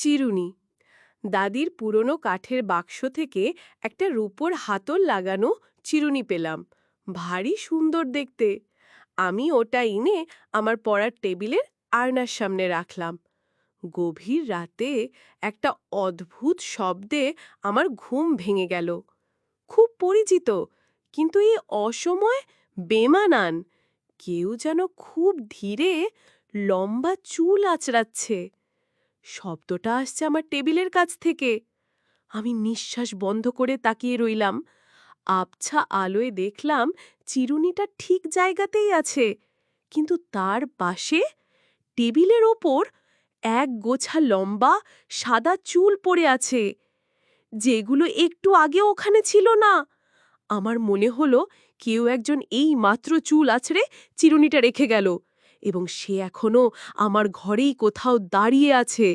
চিরুনি। দাদির পুরনো কাঠের বাক্স থেকে একটা রূপোর হাতল লাগানো চিরুনি পেলাম। ভারী সুন্দর দেখতে। আমি ওটা এনে আমার পড়ার টেবিলের আয়নার সামনে রাখলাম। গভীর রাতে একটা অদ্ভুত শব্দে আমার ঘুম ভেঙে গেল। খুব পরিচিত, কিন্তু এই অসময় বেমানান। কেউ যেন খুব ধীরে লম্বা চুল আঁচড়াচ্ছে। শব্দটা আসছে আমার টেবিলের কাছ থেকে। আমি নিঃশ্বাস বন্ধ করে তাকিয়ে রইলাম। আবছা আলোয় দেখলাম চিরুনিটা ঠিক জায়গাতেই আছে, কিন্তু তার পাশে টেবিলের ওপর এক গোছা লম্বা সাদা চুল পড়ে আছে, যেগুলো একটু আগে ওখানে ছিল না। আমার মনে হলো কেউ একজন এই মাত্র চুল আছড়ে চিরুনিটা রেখে গেল। এবং সে এখনও আমার ঘরেই কোথাও দাঁড়িয়ে আছে।